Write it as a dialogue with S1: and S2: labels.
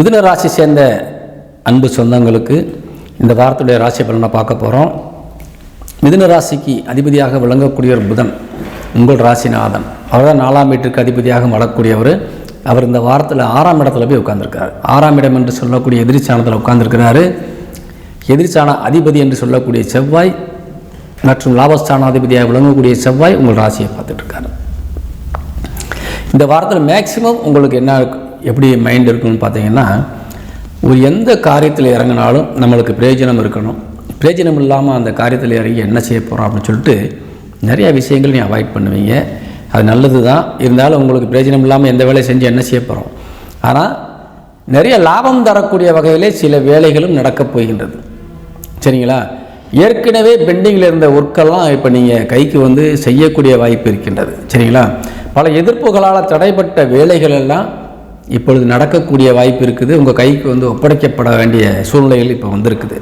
S1: மிதுன ராசி சேர்ந்த அன்பு சொந்தங்களுக்கு இந்த வாரத்துடைய ராசி பலனை பார்க்க போகிறோம் மிதுன ராசிக்கு அதிபதியாக விளங்கக்கூடியவர் புதன் உங்கள் ராசிநாதன். அவர் தான் நாலாம் வீட்டுக்கு அதிபதியாக வளரக்கூடியவர் அவர் இந்த வாரத்தில் ஆறாம் இடத்துல போய் உட்காந்துருக்கார் ஆறாம் இடம் என்று சொல்லக்கூடிய எதிர்ச்சாணத்தில் உட்காந்துருக்கிறாரு எதிர்ச்சான அதிபதி என்று சொல்லக்கூடிய செவ்வாய் மற்றும் லாபஸ்தானாதிபதியாக விளங்கக்கூடிய செவ்வாய் உங்கள் ராசியை பார்த்துட்டு இருக்காரு. இந்த வாரத்தில் மேக்சிமம் உங்களுக்கு என்ன எப்படி மைண்ட் இருக்குன்னு பார்த்தீங்கன்னா ஒரு எந்த காரியத்தில் இறங்கினாலும் நம்மளுக்கு பிரயோஜனம் இருக்கணும். பிரயோஜனம் இல்லாமல் அந்த காரியத்தில் இறங்கி என்ன செய்ய போகிறோம் அப்படின்னு சொல்லிட்டு நிறைய விஷயங்கள் நீ அவாய்ட் பண்ணுவீங்க. அது நல்லது தான் இருந்தாலும் உங்களுக்கு பிரயோஜனம் இல்லாமல் எந்த வேலையை செஞ்சு என்ன செய்ய போகிறோம் ஆனால் நிறைய லாபம் தரக்கூடிய வகையிலே சில வேலைகளும் நடக்கப் போகின்றது. சரிங்களா? ஏற்கனவே பெண்டிங்கில் இருந்த ஒர்க்கெல்லாம் இப்போ நீங்கள் கைக்கு வந்து செய்யக்கூடிய வாய்ப்பு இருக்கின்றது. சரிங்களா? பல எதிர்ப்புகளால் தடைப்பட்ட வேலைகள் எல்லாம் இப்பொழுது நடக்கக்கூடிய வாய்ப்பு இருக்குது. உங்கள் கைக்கு வந்து ஒப்படைக்கப்பட வேண்டிய சூழ்நிலைகள் இப்போ வந்திருக்குது.